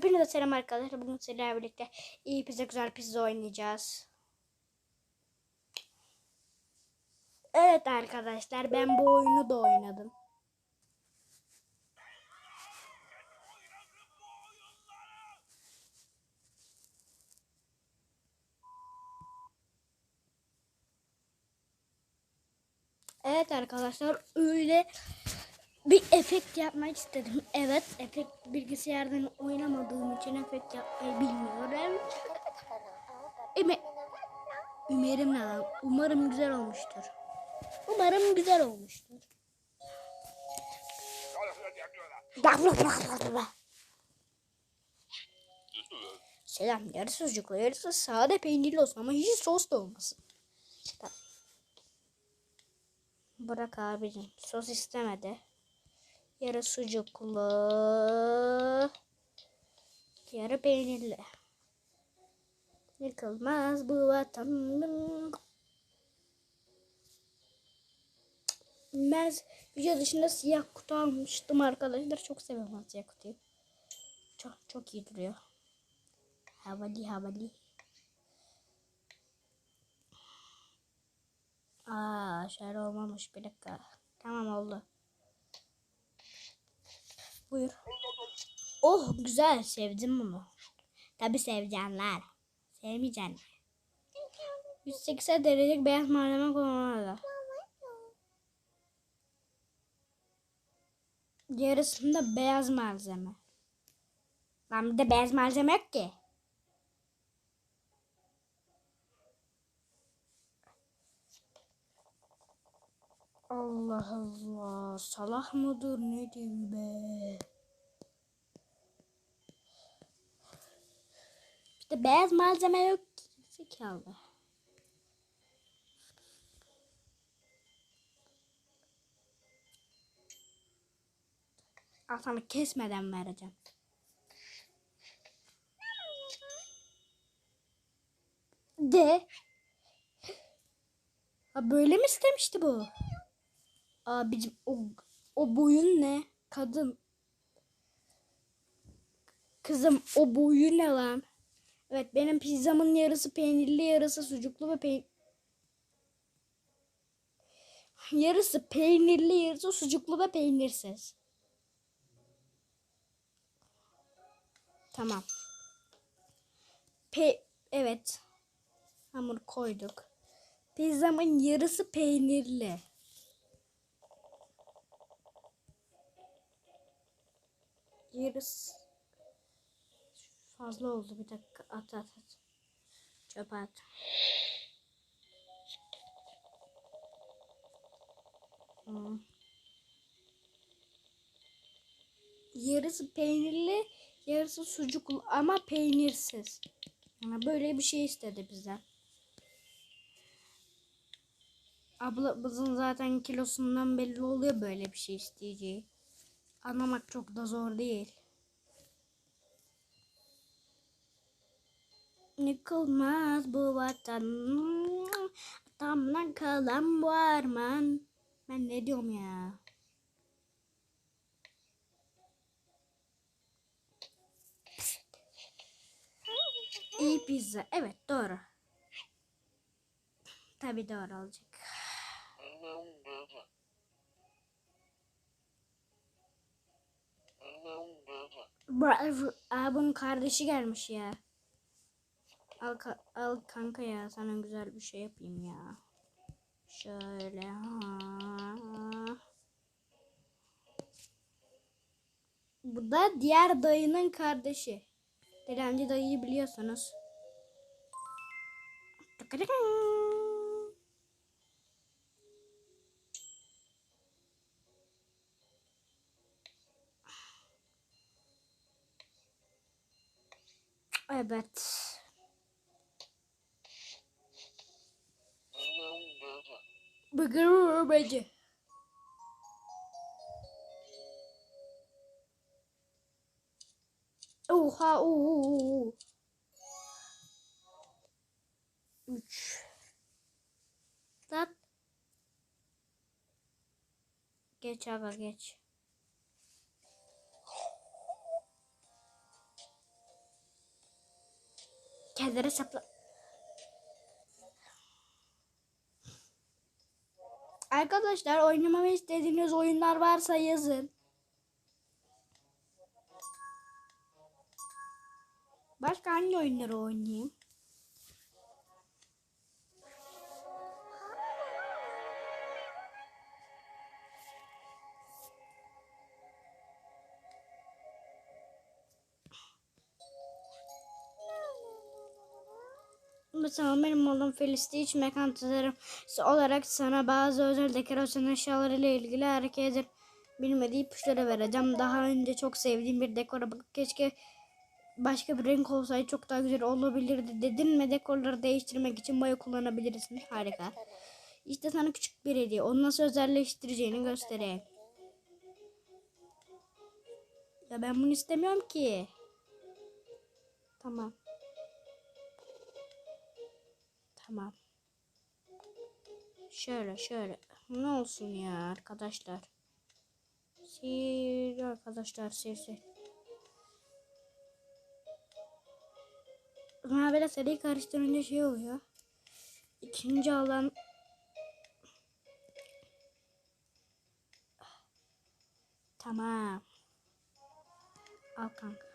Hepinize selam arkadaşlar. Bugün sizlerle birlikte iyi pizza güzel pizza oynayacağız. Evet arkadaşlar ben bu oyunu da oynadım. Evet arkadaşlar öyle bir efekt yapmak istedim. Evet efekt bilgisayardan oynamadığım için efekt yapmayı bilmiyorum. Üme Umarım lan? Umarım güzel olmuştur. Umarım güzel olmuştur. Selam. Yarısı sucuklu, yarısı sade peynirli olsun ama hiç sos da olmasın. Bırak abicim. Sos istemedi. Yarı sucuklu. Yarı peynirli. Yıkılmaz bu vatanım. Ben video dışında siyah kutu almıştım arkadaşlar. Çok seviyorum siyah kutuyu. Çok çok iyi duruyor. Havalı havalı. Aa şöyle olmamış bir dakika. Tamam oldu. Buyur. Oh güzel sevdim bunu. Tabi sevecekler. Sevmeyecekler. 180 derecelik beyaz malzeme kullanılmalı. Yarısında beyaz malzeme. Lan bir de beyaz malzeme yok ki. Allah Allah. Salah mıdır nedir be? İşte beyaz malzeme yok ki. Zekalı. Al sana kesmeden vereceğim. De. Ha böyle mi istemişti bu? Abicim o, o boyun ne? Kadın. Kızım o boyu ne lan? Evet benim pizzamın yarısı peynirli yarısı sucuklu ve peyn Yarısı peynirli yarısı sucuklu ve peynirsiz. Tamam. Pe evet. Hamur koyduk. Pizzamın yarısı peynirli. Yarısı fazla oldu bir dakika at at at. Çöpe at. Hmm. Yarısı peynirli, yarısı sucuklu ama peynirsiz. Yani böyle bir şey istedi bizden. Ablamızın zaten kilosundan belli oluyor böyle bir şey isteyeceği. Anlamak çok da zor değil. Yıkılmaz bu vatan. Atamdan kalan bu arman. Ben ne diyorum ya? İyi pizza. Evet doğru. Tabii doğru olacak. Bravo. Aa, bunun kardeşi gelmiş ya. Al, ka- al kanka ya sana güzel bir şey yapayım ya. Şöyle. Ha. Bu da diğer dayının kardeşi. Dilenci dayıyı biliyorsunuz. Tıkırıkın. Evet. Bıgır bence. Oha ooo. Üç. Tat. Geç aga geç. Kendine sapla. Arkadaşlar oynamamı istediğiniz oyunlar varsa yazın. Başka hangi oyunları oynayayım? Mesela benim oğlum Felicity iç mekan tasarım olarak sana bazı özel dekorasyon eşyaları ile ilgili herkesin bilmediği ipuçları vereceğim. Daha önce çok sevdiğim bir dekora bakıp keşke başka bir renk olsaydı çok daha güzel olabilirdi dedin mi dekorları değiştirmek için boya kullanabilirsin. Harika. İşte sana küçük bir hediye. Onu nasıl özelleştireceğini göstereyim. Ya ben bunu istemiyorum ki. Tamam. Tamam. Şöyle şöyle. Ne olsun ya arkadaşlar. Sil arkadaşlar sil sil. Ama böyle seriyi karıştırınca şey oluyor. İkinci alan Tamam. Al kanka.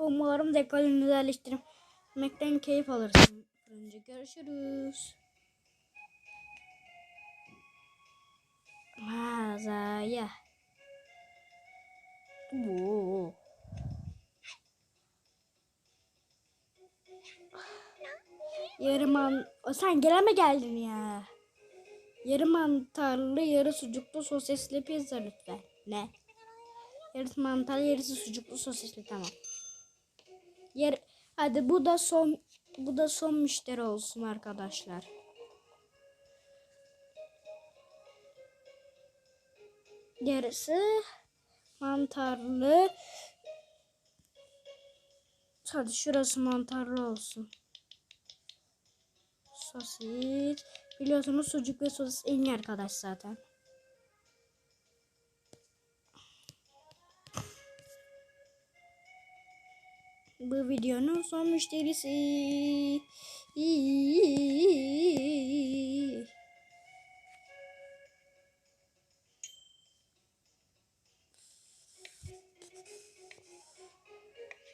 Umarım dekolunu güzelleştirmekten keyif alırsın. Önce görüşürüz. Mağazaya. Oo. Yarım an... Sen gene mi geldin ya? Yarı mantarlı, yarı sucuklu sosisli pizza lütfen. Ne? Yarısı mantarlı, yarısı sucuklu sosisli tamam. Yer Hadi bu da son bu da son müşteri olsun arkadaşlar. Yarısı mantarlı. Hadi şurası mantarlı olsun. Sosis. Biliyorsunuz sucuk ve sosis en iyi arkadaş zaten. Bu videonun son müşterisi.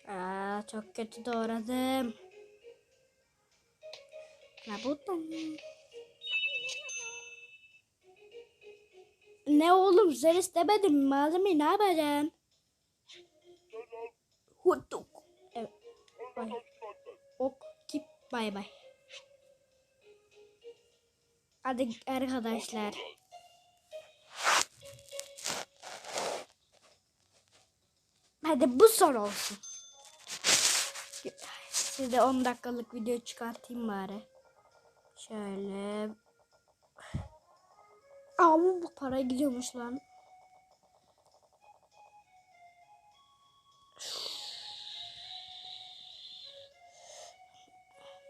Aa, çok kötü doğradım. Ne buldum? Ne oğlum sen istemedin mi? malzemeyi ne yapacaksın? Hutuk. Bay. Ok kip bay bay. Hadi arkadaşlar. Hadi bu son olsun. Size 10 dakikalık video çıkartayım bari. Şöyle. Ama bu para gidiyormuş lan.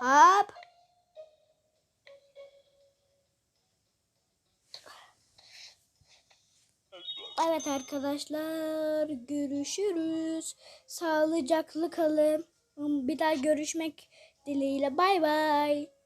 Hop. Evet arkadaşlar görüşürüz. Sağlıcakla kalın. Bir daha görüşmek dileğiyle. Bay bay.